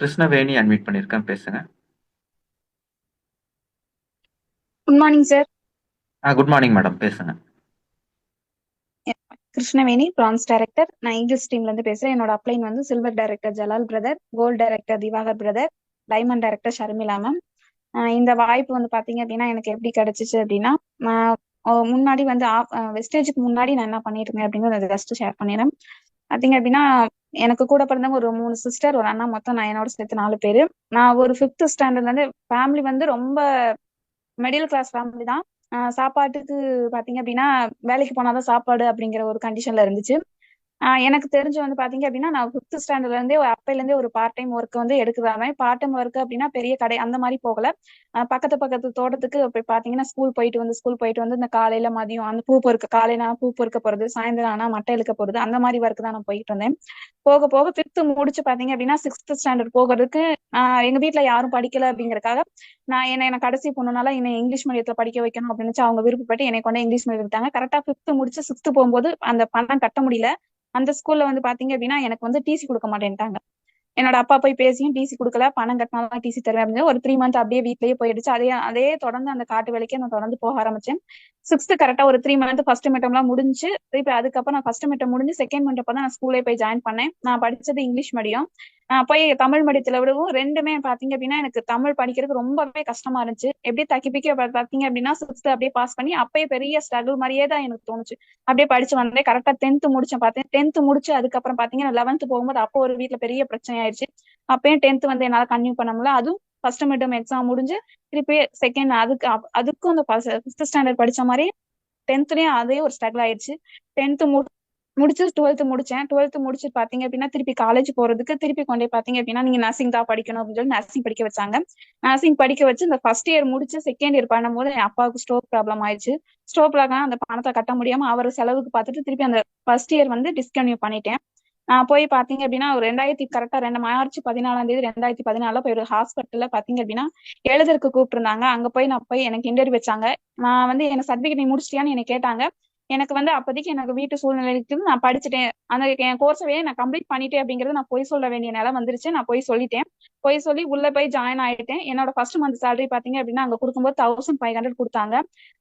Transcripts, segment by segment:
Krishnaveni unmute பண்ணியிருக்கேன் பேசுங்க. Good morning sir ஆ good morning madam பேசுங்க. கிருஷ்ணவேணி பிரான்ஸ் டைரக்டர் நான் இங்கிலீஷ் டீம்ல இருந்து பேசுறேன். என்னோட அப்ளைன் வந்து silver director Jalal brother gold director Diwakar brother diamond director Sharmila ma'am இந்த வாய்ப்பு வந்து பாத்தீங்க அப்படின்னா எனக்கு எப்படி கிடைச்சிச்சு அப்படின்னா முன்னாடி வந்து வெஸ்டேஜுக்கு முன்னாடி நான் என்ன பண்ணிட்டு இருந்தேன் அப்படிங்கறத ஜஸ்ட் ஷேர் பண்ணிடுறேன். பாத்தீங்க அப்படின்னா எனக்கு கூட பிறந்தவங்க ஒரு மூணு சிஸ்டர் ஒரு அண்ணா மொத்தம் நான் என்னோட சேர்த்து நாலு பேரு. நான் ஒரு ஃபிஃப்த் ஸ்டாண்டர்ட்ல இருந்து ஃபேமிலி வந்து ரொம்ப மிடில் கிளாஸ் ஃபேமிலி தான். ஆஹ் சாப்பாட்டுக்கு பாத்தீங்க அப்படின்னா வேலைக்கு போனாதான் சாப்பாடு அப்படிங்கிற ஒரு கண்டிஷன்ல இருந்துச்சு. எனக்கு தெரிஞ்சு வந்து பாத்தீங்க அப்படின்னா நான் ஃபிஃப்த் ஸ்டாண்டர்ட்ல இருந்தே ஒரு இருந்தே ஒரு பார்ட் டைம் ஒர்க் வந்து எடுக்குறாங்க பார்ட் டைம் ஒர்க் அப்படின்னா பெரிய கடை அந்த மாதிரி போகல. ஆஹ் பக்கத்து பக்கத்து தோட்டத்துக்கு போய் பாத்தீங்கன்னா ஸ்கூல் போயிட்டு வந்து ஸ்கூல் போயிட்டு வந்து இந்த காலையில மதியம் அந்த பூ பொறுக்க காலையில ஆனா பூ பொறுக்க போறது சாயந்தரம் ஆனா மட்டை இழுக்க போறது அந்த மாதிரி ஒர்க் தான் நான் போயிட்டு இருந்தேன். போக போக ஃபிஃப்த் முடிச்சு பாத்தீங்க அப்படின்னா சிக்ஸ்த் ஸ்டாண்டர்ட் போகிறதுக்கு ஆஹ் எங்க வீட்ல யாரும் படிக்கல அப்படிங்கறக்காக நான் என்ன என்ன கடைசி பொண்ணுனால என்னை இங்கிலீஷ் மீடியத்துல படிக்க வைக்கணும் அப்படின்னு அவங்க விருப்பப்பட்டு என்னை கொண்டு இங்கிலீஷ் மீடியம் விட்டாங்க. கரெக்டா ஃபிஃப்த் முடிச்சு சிக்ஸ்த் போகும்போது அந்த பணம் கட்ட முடியல. அந்த ஸ்கூல்ல வந்து பாத்தீங்க அப்படின்னா எனக்கு வந்து டிசி கொடுக்க மாட்டேன்ட்டாங்க. என்னோட அப்பா போய் பேசியும் டிசி கொடுக்கல பணம் கட்டினாதான் டிசி தருவேன் அப்படின்னு ஒரு த்ரீ மந்த் அப்படியே வீட்லயே போயிடுச்சு. அதே அதே தொடர்ந்து அந்த காட்டு வேலைக்கே நான் தொடர்ந்து போக ஆரம்பிச்சேன். சிக்ஸ்த் கரெக்டா ஒரு த்ரீ மந்த் ஃபர்ஸ்ட் மீட்டம் எல்லாம் முடிஞ்சு திருப்பி அதுக்கப்புறம் நான் ஃபர்ஸ்ட் மீட்டம் முடிஞ்சு செகண்ட் மீட்டம் தான் நான் ஸ்கூலே போய் ஜாயின் பண்ணேன். நான் படிச்சது இங்கிலீஷ் மீடியம் நான் போய் தமிழ் மீடியத்துல விடவும். ரெண்டுமே பாத்தீங்க அப்படின்னா எனக்கு தமிழ் படிக்கிறதுக்கு ரொம்பவே கஷ்டமா இருந்துச்சு. எப்படி தக்கி பிக்க பாத்தீங்க அப்படின்னா சிக்ஸ்த் அப்படியே பாஸ் பண்ணி அப்பயே பெரிய ஸ்ட்ரகிள் மாதிரியே தான் எனக்கு தோணுச்சு. அப்படியே படிச்சு வந்தேன். கரெக்டா டென்த் முடிச்சேன் பார்த்தேன் டென்த் முடிச்சு அதுக்கப்புறம் பாத்தீங்கன்னா லெவன்த் போகும்போது அப்போ ஒரு வீட்டுல பெரிய பிரச்சனை ஆயிடுச்சு அப்பயும் டென்த் வந்து என்னால கன்டினியூ பண்ண முடியல. அதுவும் ஃபர்ஸ்ட் மிட்டம் எக்ஸாம் முடிஞ்சு திருப்பி செகண்ட் அதுக்கு அப்- அதுக்கும் அந்த ஃபிஃப்த் ஸ்டாண்டர்ட் படிச்ச மாதிரி டென்த்லயும் அதே ஒரு ஸ்ட்ரகிள் ஆயிடுச்சு. டென்த் முடிச்சு டுவெல்த் முடிச்சேன். டுவெல்த் முடிச்சு பாத்தீங்க அப்படின்னா திருப்பி காலேஜ் போறதுக்கு திருப்பி கொண்டே பாத்தீங்க அப்படின்னா நீங்க நர்சிங் தான் படிக்கணும் அப்படின்னு சொல்லி நர்சிங் படிக்க வச்சாங்க. நர்சிங் படிக்க வச்சு இந்த ஃபர்ஸ்ட் இயர் முடிச்சு செகண்ட் இயர் பண்ணும்போது என் அப்பாவுக்கு ஸ்ட்ரோக் ப்ராப்ளம் ஆயிடுச்சு. ஸ்ட்ரோக் ப்ராப்ளம் அந்த பணத்தை கட்ட முடியாம அவர் செலவுக்கு பார்த்துட்டு திருப்பி அந்த ஃபர்ஸ்ட் இயர் வந்து டிஸ்கன்யூ பண்ணிட்டேன். போய் பாத்தீங்க அப்படின்னா ஒரு ரெண்டாயிரத்தி கரெக்டா ரெண்டு மார்ச் பதினாலாம் தேதி ரெண்டாயிரத்தி பதினாலுல போய் ஒரு ஹாஸ்பிட்டல்ல பாத்தீங்க அப்படின்னா எழுதறதுக்கு கூப்பிட்டுருந்தாங்க. அங்க போய் நான் போய் எனக்கு இன்டர்வியூ வச்சாங்க. நான் வந்து எனக்கு சர்டிபிகேட் நீ முடிச்சிட்டியான்னு என்னை கேட்டாங்க. எனக்கு வந்து அப்போதைக்கு எனக்கு வீட்டு சூழ்நிலைக்கு நான் படிச்சுட்டேன். அந்த என் கோர்ஸவே நான் கம்ப்ளீட் பண்ணிட்டேன் அப்படிங்கறது நான் போய் சொல்ல வேண்டிய நிலை வந்துருச்சு. நான் போய் சொல்லிட்டேன். போய் சொல்லி உள்ள போய் ஜாயின் ஆயிட்டேன். என்னோட ஃபர்ஸ்ட் மந்த் சேலரி பாத்தீங்க அப்படின்னா அங்க கொடுக்கும்போது தௌசண்ட் ஃபைவ் ஹண்ட்ரட் கொடுத்தாங்க.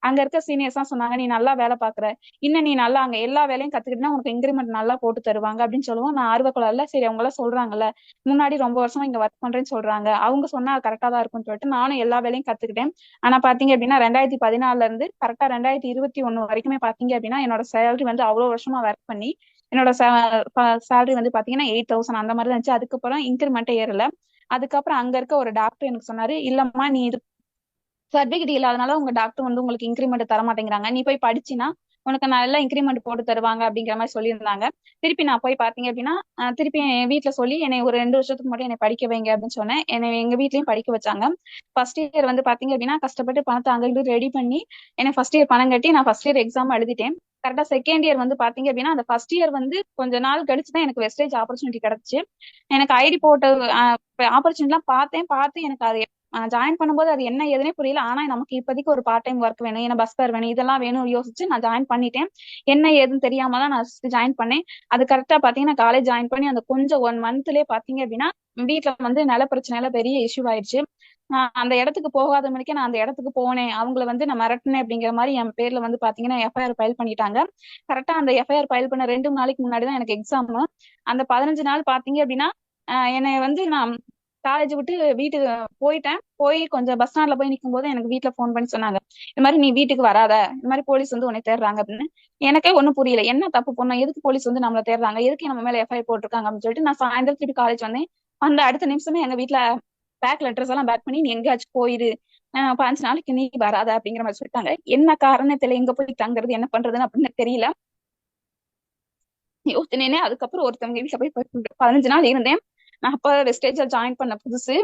அங்க இருக்க சீனியர்ஸ் தான் சொன்னாங்க நீ நல்லா வேலை பாக்குற. இன்னும் நீ நல்லா அங்க எல்லா வேலையும் கத்துக்கிட்டா உனக்கு இன்கிரிமெண்ட் நல்லா போட்டு தருவாங்க. அப்படின்னு சொல்லுவோம். நான் ஆர்வக்குள்ள சரி அவங்க எல்லாம் சொல்றாங்கல்ல. முன்னாடி ரொம்ப வருஷமா இங்க ஒர்க் பண்றேன்னு சொல்றாங்க. அவங்க சொன்னா கரெக்டா தான் இருக்கும்னு சொல்லிட்டு நானும் எல்லா வேலையும் கத்துக்கிட்டேன். ஆனா பாத்தீங்க அப்படின்னா ரெண்டாயிரத்தி பதினாலுல இருந்து கரெக்டா ரெண்டாயிரத்தி இருபத்தி ஒண்ணு வரைக்குமே பாத்தீங்க அப்படின்னா என்னோட சேலரி வந்து அவ்வளவு வருஷமா ஒர்க் பண்ணி என்னோட சேலரி வந்து பாத்தீங்கன்னா எயிட் தௌசண்ட் அந்த மாதிரி இருந்துச்சு. அதுக்கப்புறம் இன்கிரிமெண்ட்டே ஏறல. அதுக்கப்புறம் அங்க இருக்க ஒரு டாக்டர் எனக்கு சொன்னாரு இல்லம்மா நீ இது சர்டிபிகேட் இல்லாதனால உங்க டாக்டர் வந்து உங்களுக்கு இன்க்ரிமெண்ட் தர மாட்டேங்கிறாங்க நீ போய் படிச்சினா உனக்கு நல்ல இன்க்ரிமெண்ட் போட்டு தருவாங்க அப்படிங்கிற மாதிரி சொல்லியிருந்தாங்க. திருப்பி நான் போய் பாத்தீங்க அப்படின்னா திருப்பி என் வீட்டுல சொல்லி என்னை ஒரு ரெண்டு வருஷத்துக்கு மட்டும் என்னை படிக்க வைங்க அப்படின்னு சொன்னேன். என்னை எங்க வீட்லயும் படிக்க வச்சாங்க. ஃபர்ஸ்ட் இயர் வந்து பாத்தீங்க அப்படின்னா கஷ்டப்பட்டு பணத்தை அங்கிருந்து ரெடி பண்ணி என்னை ஃபர்ஸ்ட் இயர் பணம் கட்டி நான் ஃபர்ஸ்ட் இயர் எக்ஸாம் எழுதிட்டேன். கரெக்டா செகண்ட் இயர் வந்து பாத்தீங்க அப்படின்னா அந்த ஃபர்ஸ்ட் இயர் வந்து கொஞ்ச நாள் கழிச்சு தான் எனக்கு வெஸ்டேஜ் ஆப்பர்ச்சுனிட்டி கிடைச்சு. எனக்கு ஐடி போட்ட ஆப்பர்ச்சுனிட்டி எல்லாம் பார்த்தேன் பார்த்து எனக்கு அது ஜாயின் பண்ணும்போது அது என்ன ஏதுனே புரியல. ஆனா நமக்கு இப்போதைக்கு ஒரு பார்ட் டைம் ஒர்க் வேணும் ஏன்னா பஸ் பேர் வேணும் இதெல்லாம் வேணும் யோசிச்சு நான் ஜாயின் பண்ணிட்டேன். என்ன ஏதுன்னு தெரியாம தான் நான் ஜாயின் பண்ணேன். அது கரெக்டா பாத்தீங்கன்னா காலேஜ் ஜாயின் பண்ணி அந்த கொஞ்சம் ஒன் மந்த்லயே பாத்தீங்க அப்படின்னா வீட்டுல வந்து நில பிரச்சனையில பெரிய இஷ்யூ ஆயிடுச்சு. நான் அந்த இடத்துக்கு போகாத மணிக்கே நான் அந்த இடத்துக்கு போனேன். அவங்கள வந்து நான் மிரட்டினேன் அப்படிங்கிற மாதிரி என் பேர்ல வந்து பாத்தீங்கன்னா எஃப்ஐஆர் ஃபைல் பண்ணிட்டாங்க. கரெக்டா அந்த எஃப்ஐஆர் ஃபைல் பண்ண ரெண்டு மூணு நாளைக்கு முன்னாடி தான் எனக்கு எக்ஸாம் அந்த பதினஞ்சு நாள் பாத்தீங்க அப்படின்னா என்னை வந்து நான் காலேஜ் விட்டு வீட்டுக்கு போயிட்டேன். போய் கொஞ்சம் பஸ் ஸ்டாண்ட்ல போய் நிற்கும் போது எனக்கு வீட்ல போன் பண்ணி சொன்னாங்க. இந்த மாதிரி நீ வீட்டுக்கு வராத. இந்த மாதிரி போலீஸ் வந்து உன்னை தேடுறாங்க அப்படின்னு. எனக்கே ஒண்ணும் புரியல. என்ன தப்பு பண்ணோம் எதுக்கு போலீஸ் வந்து நம்மளை தேடுறாங்க? எதுக்கு நம்ம மேல எஃப்ஐஆர் போட்டிருக்காங்க? அப்படின்னு சொல்லிட்டு நான் சாயந்தரம் திருப்பி காலேஜ் வந்தேன். அந்த அடுத்த நிமிஷமே எங்க வீட்டுல பேக் லெட்டர்ஸ் எல்லாம் பேக் பண்ணி நீ எங்கேயாச்சும் போயிரு. பாஞ்சு நாளைக்கு நீ வராத. அப்படிங்கிற மாதிரி சொல்லிட்டாங்க. என்ன காரணத்துல எங்க போய் தங்குறது என்ன பண்றதுன்னு அப்படின்னு தெரியல. யோசினேனே அதுக்கப்புறம் ஒருத்தவங்க வீட்டுல போய் பதினஞ்சு நாள் இருந்தேன். நான் அப்ப வெஸ்டேஜ்ல ஜாயின் பண்ண புதுசு.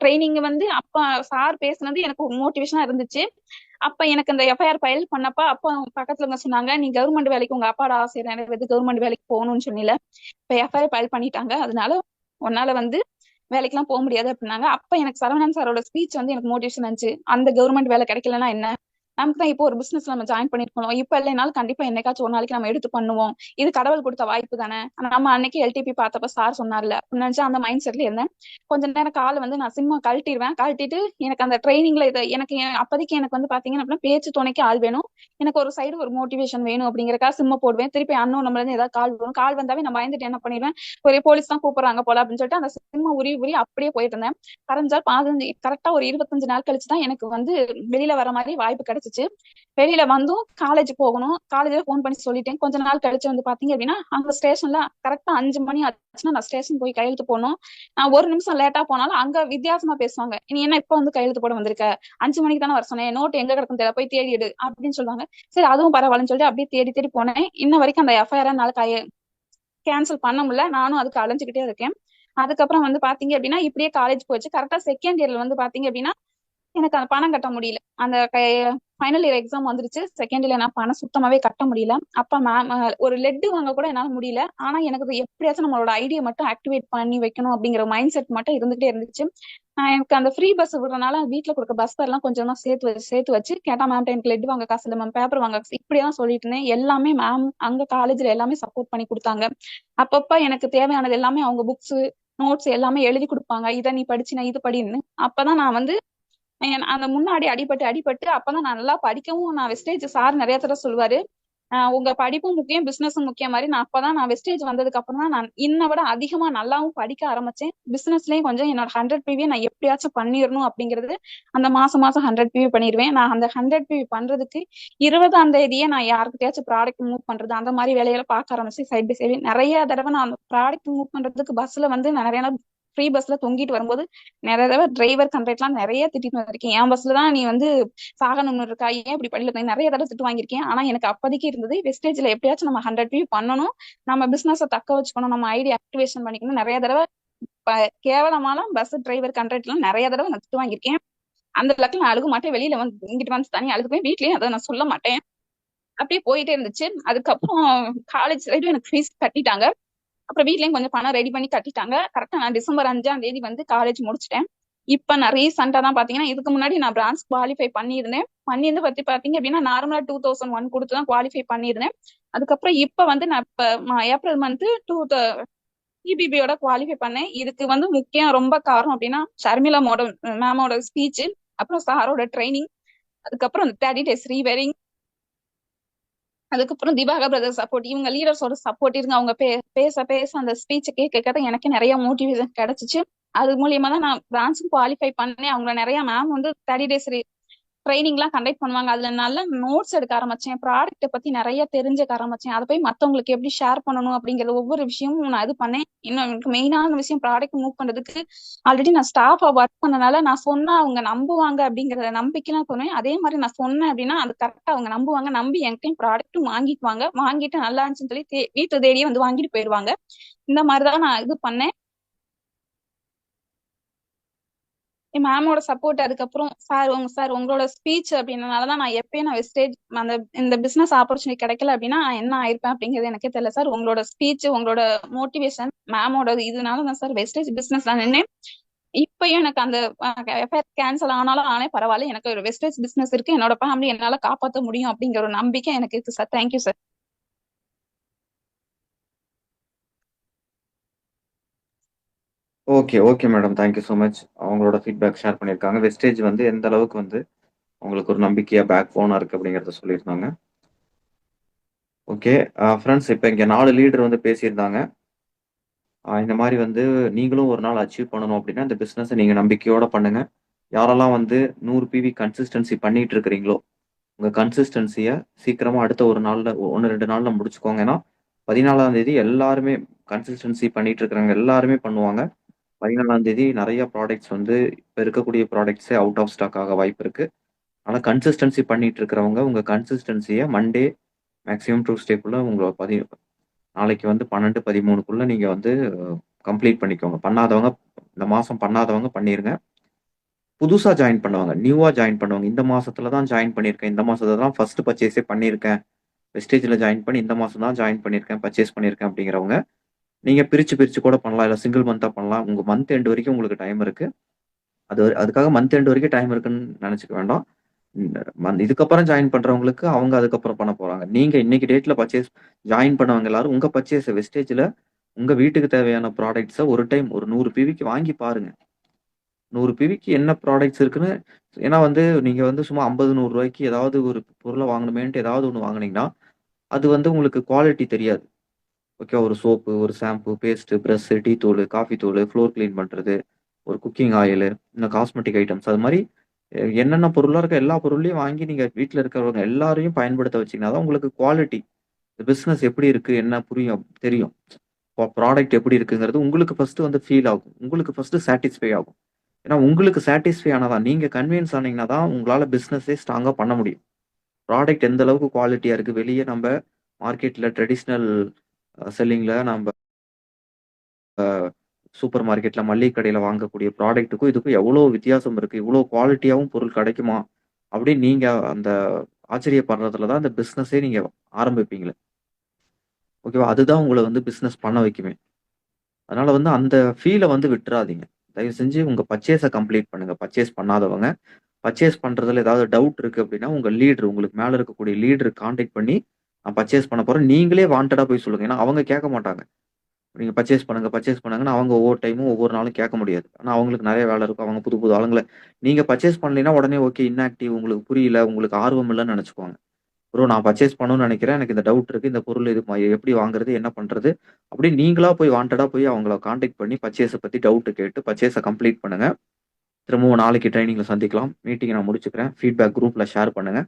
ட்ரைனிங் வந்து அப்ப சார் பேசுனது எனக்கு ஒரு மோட்டிவேஷனா இருந்துச்சு. அப்ப எனக்கு அந்த எஃப்ஐஆர் ஃபைல் பண்ணப்ப அப்ப பக்கத்துல சொன்னாங்க நீ கவர்மெண்ட் வேலைக்கு உங்க அப்பாட ஆசை நிறைவேறது கவர்மெண்ட் வேலைக்கு போகணும்னு சொன்னீல. இப்ப எஃப்ஐஆர் ஃபைல் பண்ணிட்டாங்க. அதனால உன்னால வந்து வேலைக்கெல்லாம் போக முடியாது அப்படின்னாங்க. அப்ப எனக்கு சரவணன் சாரோட ஸ்பீச் வந்து எனக்கு மோட்டிவேஷன் இருந்துச்சு. அந்த கவர்மெண்ட் வேலை கிடைக்கலன்னா என்ன? நமக்கு தான் இப்போ ஒரு பிசினஸ் நம்ம ஜாயின் பண்ணிருக்கோம். இப்ப இல்லைனாலும் கண்டிப்பா என்னைக்காச்சும் ஒரு நாளைக்கு நம்ம எடுத்து பண்ணுவோம். இது கடவுள் கொடுத்த வாய்ப்பு தானே? நம்ம அன்னைக்கு எல்டிபி பார்த்தப்ப சார் சொன்னார்ல. நினைச்சு அந்த மைண்ட் செட்ல இருந்தேன். கொஞ்ச நேரம் காலை வந்து நான் சிம்மா கழட்டிடுவேன் கழட்டிட்டு எனக்கு அந்த ட்ரைனிங்ல இது எனக்கு அப்போதைக்கு எனக்கு வந்து பாத்தீங்கன்னா அப்படின்னா பேச்சு துணைக்கு ஆள் வேணும். எனக்கு ஒரு சைடு ஒரு மோட்டிவேஷன் வேணும் அப்படிங்கறக்கா சிம்ம போடுவேன். திருப்பி அண்ணன் நம்மள இருந்து ஏதாவது கால் வரும். கால் வந்தாவே நான் பயந்துட்டு என்ன பண்ணிடுவேன்? ஒரே போலீஸ் தான் கூப்பிடுறாங்க போல அப்படின்னு சொல்லிட்டு அந்த சிம்மா உரி உரி அப்படியே போயிட்டு இருந்தேன். கரைஞ்சால் பதினஞ்சு கரெக்டா ஒரு இருபத்தஞ்சு நாள் கழிச்சு தான் எனக்கு வந்து வெளியில வர மாதிரி வாய்ப்பு கிடைச்சிச்சு வெளியில வந்தும் காலேஜ் போகணும். காலேஜ்ல ஃபோன் பண்ணி சொல்லிட்டேன். கொஞ்ச நாள் கழிச்சு வந்து பாத்தீங்க அப்படின்னா அங்க ஸ்டேஷன்ல கரெக்டா அஞ்சு மணி ஆச்சுன்னா நான் ஸ்டேஷன் போய் கையெழுத்து போகணும் நான் ஒரு நிமிஷம் லேட்டா போனாலும் அங்க வித்தியாசமா பேசுவாங்க. நீ என்ன இப்ப வந்து கையெழுத்து போட வந்திருக்க? அஞ்சு மணிக்கு தானே வர சொன்னேன். நோட் எங்க கிடக்கும் தெரியல. போய் தேடிடு அப்படின்னு சொல்லுவாங்க. சரி அதுவும் பரவாயில்லன்னு சொல்லிட்டு அப்படியே தேடி தேடி போனேன். இன்ன வரைக்கும் அந்த எஃப்ஐஆர் என்னால கைய கேன்சல் பண்ண முடியல. நானும் அதுக்கு அலைஞ்சுக்கிட்டே இருக்கேன். அதுக்கப்புறம் வந்து பாத்தீங்க அப்படின்னா இப்படியே காலேஜ் போச்சு. கரெக்டா செகண்ட் இயர்ல வந்து பாத்தீங்க அப்படின்னா எனக்கு அந்த பணம் கட்ட முடியல. அந்த ஃபைனல் இயர் எக்ஸாம் வந்துருச்சு. செகண்ட் இயர்ல நான் பணம் சுத்தமாவே கட்ட முடியல. அப்ப மேம் ஒரு லெட்டு வாங்க கூட என்னால முடியல. ஆனா எனக்கு எப்படியாச்சும் நம்மளோட ஐடியா மட்டும் ஆக்டிவேட் பண்ணி வைக்கணும் அப்படிங்கிற மைண்ட் செட் மட்டும் இருந்துகிட்டே இருந்துச்சு. எனக்கு அந்த ஃப்ரீ பஸ் விடுறதுனால வீட்டுல கொடுக்க பஸ் எல்லாம் கொஞ்சமா சேர்த்து வச்சு சேர்த்து வச்சு கேட்டா மேம் எனக்கு லெட் வாங்க காசு இல்லை மேம் பேப்பர் வாங்க காசு இப்படிதான் சொல்லிட்டு இருந்தேன். எல்லாமே மேம் அங்க காலேஜ்ல எல்லாமே சப்போர்ட் பண்ணி கொடுத்தாங்க. அப்பப்ப எனக்கு தேவையானது எல்லாமே அவங்க புக்ஸ் நோட்ஸ் எல்லாமே எழுதி கொடுப்பாங்க. இதை நீ படிச்சு நான் இது படின்னு. அப்பதான் நான் வந்து அந்த முன்னாடி அடிபட்டு அடிபட்டு அப்பதான் நல்லா படிக்கவும் நான் வெஸ்டேஜ் சார் நிறைய தடவை சொல்லுவாரு. உங்க படிப்பும் முக்கியம் பிசினஸும் முக்கியம் மாதிரி. நான் அப்பதான் நான் வெஸ்டேஜ் வந்ததுக்கு அப்புறம் தான் நான் இன்னை விட அதிகமா நல்லாவும் படிக்க ஆரம்பிச்சேன். பிசினஸ்லயும் கொஞ்சம் என்னோட ஹண்ட்ரட் பிவி நான் எப்படியாச்சும் பண்ணிடணும் அப்படிங்கிறது அந்த மாசம் மாசம் ஹண்ட்ரட் பிவி பண்ணிடுவேன் நான் அந்த ஹண்ட்ரட் பிவி பண்றதுக்கு இருபதாம் தேதியே நான் யாருக்கிட்டயாச்சும் ப்ராடக்ட் மூவ் பண்றது அந்த மாதிரி வேலைகளை பார்க்க ஆரம்பிச்சு சைட் பை சைடு நிறைய தடவை நான் அந்த ப்ராடக்ட் மூவ் பண்றதுக்கு பஸ்ல வந்து நிறைய ஃப்ரீ பஸ்ல தொங்கிட்டு வரும்போது நிறைய தடவை டிரைவர் கண்ட்ரக்ட்லாம் நிறைய திட்டிட்டு வந்திருக்கேன். என் பஸ்ல தான் நீ வந்து சாகணும்னு இருக்கா? ஏன் இப்படி படியில நிறைய தடவை திட்டு வாங்கியிருக்கேன்? ஆனா எனக்கு அப்போதைக்கு இருந்தது வெஸ்டேஜ்ல எப்படியாச்சும் நம்ம ஹண்ட்ரட் வியூ பண்ணணும். நம்ம பிசினஸை தக்க வச்சுக்கணும். நம்ம ஐடி ஆக்டிவேஷன் பண்ணிக்கணும். நிறைய தடவை கேவலமான பஸ் டிரைவர் கண்ட்ரக்ட்லாம் நிறைய தடவை நான் திட்டு வாங்கியிருக்கேன். அந்த லக்கில் நான் அழுக மாட்டேன். வெளியில வந்து இங்கிட்டு வந்து தனி அழுகுவேன். வீட்லயும் அதை நான் சொல்ல மாட்டேன். அப்படியே போயிட்டே இருந்துச்சு. அதுக்கப்புறம் காலேஜ் சைடும் எனக்கு ஃபீஸ் கட்டிட்டாங்க. அப்புறம் வீட்லயும் கொஞ்சம் பணம் ரெடி பண்ணி கட்டிட்டாங்க. கரெக்டா நான் டிசம்பர் அஞ்சாம் தேதி வந்து காலேஜ் முடிச்சிட்டேன். இப்ப நான் ரீசெண்டா தான் பாத்தீங்கன்னா இதுக்கு முன்னாடி நான் பிரான்ச் குவாலிஃபை பண்ணியிருந்தேன். பண்ணியிருந்து பத்தி பாத்தீங்க அப்படின்னா நார்மலா டூ தௌசண்ட் ஒன் கொடுத்து தான் குவாலிஃபை பண்ணியிருந்தேன். அதுக்கப்புறம் இப்ப வந்து நான் இப்ப ஏப்ரல் மந்த் டூ இபிபியோட குவாலிஃபை பண்ணேன். இதுக்கு வந்து முக்கியம் ரொம்ப காரணம் அப்படின்னா ஷர்மிளா மோட மேமோட ஸ்பீச் அப்புறம் சாரோட ட்ரைனிங் அதுக்கப்புறம் தேர்ட்டி டேஸ் ரீவெரிங் அதுக்கப்புறம் திவாகர் பிரதர் சப்போர்ட் இவங்க லீடர்ஸோட சப்போர்ட் இருங்க அவங்க பே பேச பேச அந்த ஸ்பீச் கேட்க கேட்க எனக்கு நிறைய மோட்டிவேஷன் கிடைச்சிச்சு. அது மூலியமா தான் நான் டான்ஸும் குவாலிஃபை பண்ணேன். அவங்க நிறைய மேம் வந்து தேர்ட்டி டேஸ் ட்ரைனிங் எல்லாம் கண்டக்ட் பண்ணுவாங்க. அதுல நல்ல நோட்ஸ் எடுக்க ஆரம்பிச்சேன். ப்ராடக்ட்டை பத்தி நிறைய தெரிஞ்சுக்க ஆரம்பிச்சேன். அதை போய் மத்தவங்களுக்கு எப்படி ஷேர் பண்ணணும் அப்படிங்கிற ஒவ்வொரு விஷயமும் நான் இது பண்ணேன். இன்னும் எனக்கு மெயினான விஷயம் ப்ராடக்ட் மூவ் பண்றதுக்கு ஆல்ரெடி நான் ஸ்டாஃபா ஒர்க் பண்ணனால நான் சொன்னா அவங்க நம்புவாங்க அப்படிங்கிற நம்பிக்கைலாம் சொன்னேன் அதே மாதிரி நான் சொன்னேன் அப்படின்னா அது கரெக்டா அவங்க நம்புவாங்க. நம்பி என்கிட்டயும் ப்ராடக்ட்டும் வாங்கிக்குவாங்க. வாங்கிட்டு நல்லா இருந்துச்சுன்னு சொல்லி வீட்டு தேடியே வந்து வாங்கிட்டு போயிருவாங்க இந்த மாதிரிதான் நான் இது பண்ணேன். என் மேமோட சப்போர்ட் அதுக்கப்புறம் சார் உங்க சார் உங்களோட ஸ்பீச் அப்படின்றனாலதான் நான் எப்பயும் நான் வெஸ்டேஜ் அந்த இந்த பிசினஸ் ஆப்பர்ச்சுனிட்டி கிடைக்கல அப்படின்னா நான் என்ன ஆயிருப்பேன்? அப்படிங்கிறது எனக்கே தெரியல சார் உங்களோட ஸ்பீச் உங்களோட மோட்டிவேஷன் மேமோட இதனால தான் சார் வெஸ்டேஜ் பிசினஸ் நான் நின்னேன். இப்பயும் எனக்கு அந்த எஃப்ஐஆர் கேன்சல் ஆனாலும் ஆனே பரவாயில்ல எனக்கு ஒரு வெஸ்டேஜ் பிசினஸ் இருக்கு. என்னோட ஃபேமிலி என்னால காப்பாற்ற முடியும் அப்படிங்கிற ஒரு நம்பிக்கை எனக்கு இருக்கு sir thank you sir okay okay madam thank you so much அவங்களோட ஃபீட்பேக் ஷேர் பண்ணியிருக்காங்க. வெஸ்டேஜ் வந்து எந்த அளவுக்கு வந்து உங்களுக்கு ஒரு நம்பிக்கையா பேக் போனா இருக்கு அப்படிங்கிறத சொல்லியிருந்தாங்க. ஓகே ஃப்ரெண்ட்ஸ் இப்போ இங்கே நாலு லீடர் வந்து பேசியிருந்தாங்க. இந்த மாதிரி வந்து நீங்களும் ஒரு நாள் அச்சீவ் பண்ணணும் அப்படின்னா இந்த பிஸ்னஸை நீங்கள் நம்பிக்கையோட பண்ணுங்க. யாரெல்லாம் வந்து நூறு பிவி கன்சிஸ்டன்சி பண்ணிட்டு இருக்கிறீங்களோ உங்கள் கன்சிஸ்டன்சியை சீக்கிரமாக அடுத்த ஒரு நாளில் ஒன்று ரெண்டு நாளில் முடிச்சுக்கோங்க. ஏன்னா பதினாலாம் தேதி எல்லாருமே கன்சிஸ்டன்சி பண்ணிட்டு இருக்கிறவங்க எல்லாருமே பண்ணுவாங்க. பதினாலாம் தேதி நிறைய ப்ராடக்ட்ஸ் வந்து இப்போ இருக்கக்கூடிய ப்ராடக்ட்ஸே அவுட் ஆஃப் ஸ்டாக் ஆக வாய்ப்பு இருக்கு. ஆனால் கன்சிஸ்டன்சி பண்ணிட்டு இருக்கிறவங்க உங்க கன்சிஸ்டன்சியை மண்டே மேக்ஸிமம் டூஸ்டேக்குள்ள உங்களை பதி நாளைக்கு வந்து பன்னெண்டு பதிமூணுக்குள்ள நீங்க வந்து கம்ப்ளீட் பண்ணிக்கோங்க. பண்ணாதவங்க இந்த மாசம் பண்ணாதவங்க பண்ணிருங்க. புதுசா ஜாயின் பண்ணுவாங்க நியூவா ஜாயின் பண்ணுவாங்க இந்த மாசத்துல தான் ஜாயின் பண்ணியிருக்கேன் இந்த மாசத்துல தான் ஃபர்ஸ்ட் பர்ச்சேஸே பண்ணியிருக்கேன் வெஸ்டேஜ்ல ஜாயின் பண்ணி இந்த மாசம் தான் ஜாயின் பண்ணியிருக்கேன் பர்ச்சேஸ் பண்ணியிருக்கேன் அப்படிங்கிறவங்க நீங்க பிரிச்சு பிரிச்சு கூட பண்ணலாம் இல்லை சிங்கிள் மந்தா பண்ணலாம் உங்க மந்த் எண்ட் வரைக்கும் உங்களுக்கு டைம் இருக்கு அது அதுக்காக மந்த் எண்ட் வரைக்கும் டைம் இருக்குன்னு நினைச்சுக்க வேண்டாம் இதுக்கப்புறம் ஜாயின் பண்றவங்களுக்கு அவங்க அதுக்கப்புறம் பண்ண போறாங்க. நீங்க இன்னைக்கு டேட்ல பர்ச்சேஸ் ஜாயின் பண்ணவங்க எல்லாரும் உங்க பர்ச்சேஸ் வெஸ்டேஜ்ல உங்க வீட்டுக்கு தேவையான ப்ராடக்ட்ஸை ஒரு டைம் ஒரு நூறு பிவிக்கு வாங்கி பாருங்க. நூறு பிவிக்கு என்ன ப்ராடக்ட்ஸ் இருக்குன்னு ஏன்னா வந்து நீங்க வந்து சும்மா ஐம்பது நூறு ரூபாய்க்கு ஏதாவது ஒரு பொருளை வாங்கணுமேன்ட்டு ஏதாவது ஒன்று வாங்கினீங்கன்னா அது வந்து உங்களுக்கு குவாலிட்டி தெரியாது. ஓகே ஒரு சோப்பு, ஒரு ஷாம்பு, பேஸ்ட்டு ப்ரெஷ்ஷு டீ தூள் காஃபி தூள் ஃப்ளோர் க்ளீன் பண்ணுறது ஒரு குக்கிங் ஆயிலு, இன்னும் காஸ்மெட்டிக் ஐட்டம்ஸ் அது மாதிரி என்னென்ன பொருளாக இருக்க எல்லா பொருளையும் வாங்கி நீங்கள் வீட்டில் இருக்கிறவங்க எல்லாரையும் பயன்படுத்த வச்சீங்கன்னா தான் உங்களுக்கு குவாலிட்டி பிஸ்னஸ் எப்படி இருக்குது என்ன புரியும் தெரியும். இப்போ ப்ராடக்ட் எப்படி இருக்குங்கிறது உங்களுக்கு ஃபர்ஸ்ட் வந்து ஃபீல் ஆகும். உங்களுக்கு ஃபர்ஸ்ட் சாட்டிஸ்ஃபை ஆகும். ஏன்னா உங்களுக்கு சாட்டிஸ்ஃபை ஆனால் தான் நீங்கள் கன்வின்ஸ் ஆனீங்கன்னா தான் உங்களால் பிஸ்னஸே ஸ்ட்ராங்காக பண்ண முடியும். ப்ராடக்ட் எந்த அளவுக்கு குவாலிட்டியாக இருக்குது வெளியே நம்ம மார்க்கெட்டில் ட்ரெடிஷ்னல் செல்லிங்ல நம்ம சூப்பர் மார்க்கெட்ல மளிகை கடையில வாங்கக்கூடிய ப்ராடக்ட்டுக்கும் இதுக்கும் எவ்வளோ வித்தியாசம் இருக்கு? இவ்வளோ குவாலிட்டியாகவும் பொருள் கிடைக்குமா? அப்படின்னு நீங்க அந்த ஆச்சரியப்படுறதுல தான் அந்த பிஸ்னஸே நீங்க ஆரம்பிப்பீங்களே. ஓகேவா? அதுதான் உங்களை வந்து பிஸ்னஸ் பண்ண வைக்குமே. அதனால வந்து அந்த ஃபீலை வந்து விட்டுறாதீங்க. தயவு செஞ்சு உங்க பர்ச்சேஸை கம்ப்ளீட் பண்ணுங்க. பர்ச்சேஸ் பண்ணாதவங்க. பர்ச்சேஸ் பண்றதுல ஏதாவது டவுட் இருக்கு அப்படின்னா, உங்க லீடர் உங்களுக்கு மேல இருக்கக்கூடிய லீடர் கான்டாக்ட் பண்ணி, நான் பர்ச்சேஸ் பண்ண போறேன். நீங்களே வாண்டடா போய் சொல்லுங்க. ஏன்னா அவங்க கேட்க மாட்டாங்க. நீங்க பர்ச்சேஸ் பண்ணுங்க, பர்ச்சேஸ் பண்ணுங்கன்னு அவங்க ஒவ்வொரு டைமும் ஒவ்வொரு நாளும் கேட்க முடியாது. ஆனா அவங்களுக்கு நிறைய வேலை இருக்கும். அவங்க புது புது ஆளுங்களை நீங்க பர்ச்சேஸ் பண்ணலைன்னா உடனே ஓகே இன்ஆக்டிவ் உங்களுக்கு புரியல, உங்களுக்கு ஆர்வம் இல்லைன்னு நெனச்சுக்குவாங்க. ப்ரோ நான் பர்ச்சேஸ் பண்ணணும்னு நினைக்கிறேன் எனக்கு இந்த டவுட் இருக்கு. இந்த பொருள் இது எப்படி வாங்குறது? என்ன பண்றது? அப்படி நீங்களா போய் வாண்டடா போய் அவங்கள கான்டாக்ட் பண்ணி பர்ச்சேஸை பத்தி டவுட் கேட்டு பர்ச்சேஸை கம்ப்ளீட் பண்ணுங்க. திரும்பவும் நாளைக்கு ட்ரைனிங்கில் சந்திக்கலாம். மீட்டிங் நான் முடிச்சுக்கிறேன். ஃபீட்பேக் குரூப்ல ஷேர் பண்ணுங்க.